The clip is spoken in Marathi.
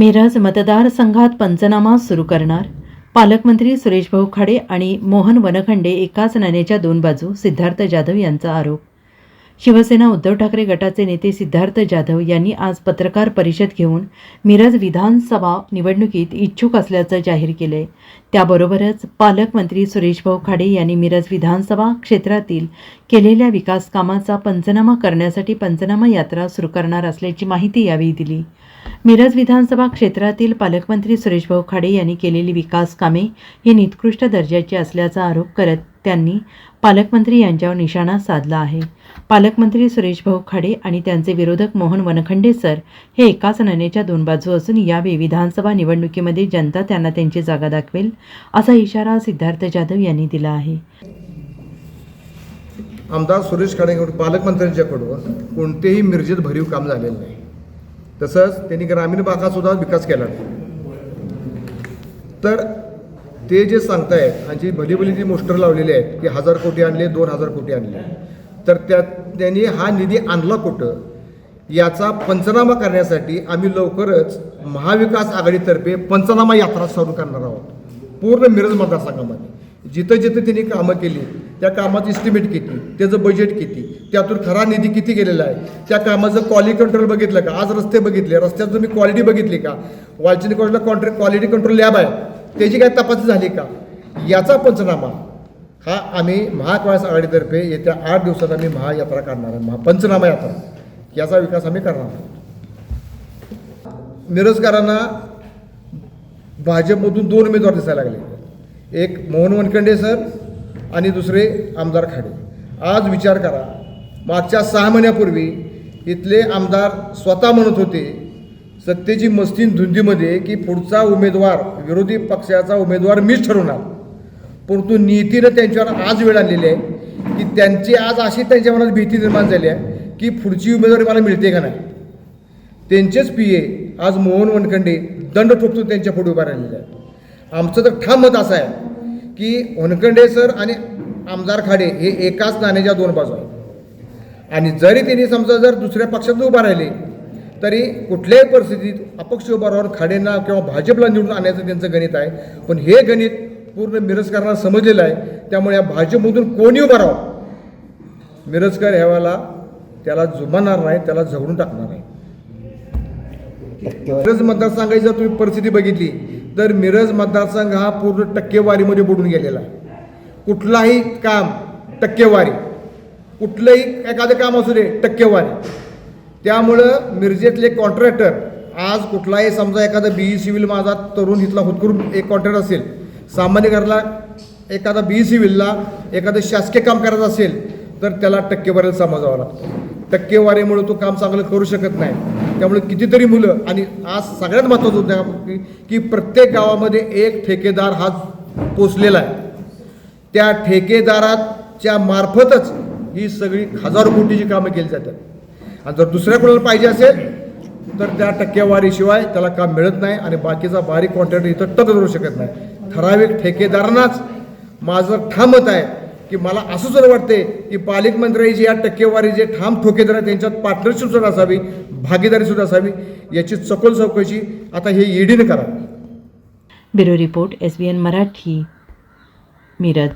मिरज मतदारसंघात पंचनामा सुरू करणार. पालकमंत्री सुरेश भाऊ खाडे आणि मोहन वनखंडे एकाच नाण्याच्या दोन बाजू सिद्धार्थ जाधव यांचा आरोप. शिवसेना उद्धव ठाकरे गटाचे नेते सिद्धार्थ जाधव यांनी आज पत्रकार परिषद घेऊन मिरज विधानसभा निवडणुकीत इच्छुक असल्याचं जाहीर केलंय. त्याबरोबरच पालकमंत्री सुरेशभाऊ खाडे यांनी मिरज विधानसभा क्षेत्रातील केलेल्या विकास कामाचा पंचनामा करण्यासाठी पंचनामा यात्रा सुरू करणार असल्याची माहिती यावेळी दिली. मिरज विधानसभा क्षेत्रातील पालकमंत्री सुरेशभाऊ खाडे यांनी केलेली विकास कामे ही निकृष्ट दर्जाची असल्याचा आरोप करत त्यांनी पालकमंत्री यांच्यावर निशाणा साधला आहे. पालकमंत्री सुरेश भाऊ खाडे आणि त्यांचे विरोधक मोहन वनखंडे सर हे एकाच नाण्याच्या दोन बाजू असून यावेळी विधानसभा निवडणुकीमध्ये जनता त्यांना त्यांची जागा दाखवेल असा इशारा सिद्धार्थ जाधव यांनी दिला आहे. आमदार सुरेश खाडेकडून पालकमंत्र्यांच्याकडून कोणतेही मिरजेत भरीव काम झालेलं नाही. तसंच त्यांनी ग्रामीण भागासुद्धा विकास केला नाही. तर ते जे सांगतायत आणि जी भलीभली जी मोस्टर लावलेली आहेत की हजार कोटी आणले दोन हजार कोटी आणले. तर त्या त्यांनी हा निधी आणला कुठं? याचा पंचनामा करण्यासाठी आम्ही लवकरच महाविकास आघाडीतर्फे पंचनामा यात्रा सुरू करणार आहोत. पूर्ण मिरज मतदारसंघामध्ये. जिथं जिथं त्यांनी कामं केली त्या कामाचं इस्टिमेट किती त्याचं बजेट किती त्यातून खरा निधी किती गेलेला आहे त्या कामाचं क्वालिटी कंट्रोल बघितलं का? आज रस्ते बघितले रस्त्याचं तुम्ही क्वालिटी बघितली का? वालचिनी कॉलेजला कॉन्ट्रॅक्ट क्वालिटी कंट्रोल लॅब आहे. त्याची काय तपासणी झाली का? याचा पंचनामा. हा आम्ही महाकाळास आघाडीतर्फे येत्या आठ दिवसात आम्ही महायात्रा करणार आहे. महा पंचनामा यात्रा. याचा विकास आम्ही करणार आहोत. मिरजकरांना भाजपमधून दोन उमेदवार दिसायला लागले. एक मोहन वनखंडे सर आणि दुसरे आमदार खाडे. आज विचार करा मागच्या सहा महिन्यापूर्वी इथले आमदार स्वतः म्हणत होते सत्तेची मस्तीन धुंदीमध्ये की पुढचा उमेदवार विरोधी पक्षाचा उमेदवार मीच ठरवणार परंतु नीतीनं त्यांच्यावर आज वेळ आलेली आहे की त्यांची आज अशी त्यांच्या मनात भीती निर्माण झाली आहे की पुढची उमेदवारी मला मिळते का नाही. त्यांचेच पी ए आज मोहन वनखंडे दंड ठोकतो त्यांच्या पुढे उभा राहिलेले आहेत. आमचं तर ठाम मत असं आहे की वनखंडे सर आणि आमदार खाडे हे एकाच नाण्याच्या दोन बाजू आहेत. आणि जरी त्यांनी समजा जर दुसऱ्या पक्षात उभा राहिले तरी कुठल्याही परिस्थितीत अपक्ष उभा राहून खाडेंना किंवा भाजपला निवडून आणण्याचं त्यांचं गणित आहे. पण हे गणित पूर्ण मिरजकरांना समजलेलं आहे. त्यामुळे या भाजपमधून कोणी उभा राहावं मिरजकर ह्यावेळेला त्याला जुमानणार नाही त्याला झगडून टाकणार आहे मिरज मतदारसंघाची जर तुम्ही परिस्थिती बघितली तर मिरज मतदारसंघ हा पूर्ण टक्केवारीमध्ये बुडून गेलेला आहे. कुठलाही काम टक्केवारी. कुठलंही एखादं काम असू दे टक्केवारी. त्यामुळं मिरजेतले कॉन्ट्रॅक्टर आज कुठलाही समजा एखादा बी ई सिव्हिल माझा तरुण इथला होतकरून एक कॉन्ट्रॅक्ट असेल सामान्य घरला एखादा बी ई सिव्हिलला एखादं शासकीय काम करायचं असेल तर त्याला टक्केवारीला समजावं लागतं. टक्केवारीमुळे तो काम चांगलं करू शकत नाही. त्यामुळे कितीतरी मुलं आणि आज सगळ्यात महत्त्वाचं होतं की- की प्रत्येक गावामध्ये एक ठेकेदार हा पोचलेला आहे. त्या ठेकेदाराच्या मार्फतच ही सगळी हजारो कोटीची कामं केली जातात. आणि जर दुसऱ्या कुणाला पाहिजे असेल तर त्या टक्केवारीशिवाय त्याला काम मिळत नाही आणि बाकीचा बारीक कॉन्ट्रॅक्टर इथं टक धरू शकत नाही. ठराविक ठेकेदारांनाच माझं ठाम मत आहे की मला असं जर वाटते की पालकमंत्र्यांची या टक्केवारी जे ठाम ठोकेदार आहेत त्यांच्यात पार्टनरशिपसुद्धा असावी भागीदारीसुद्धा असावी याची चकोल चौकशी आता हे ईडीनं करा. Bureau report S B N Marathi Miraj.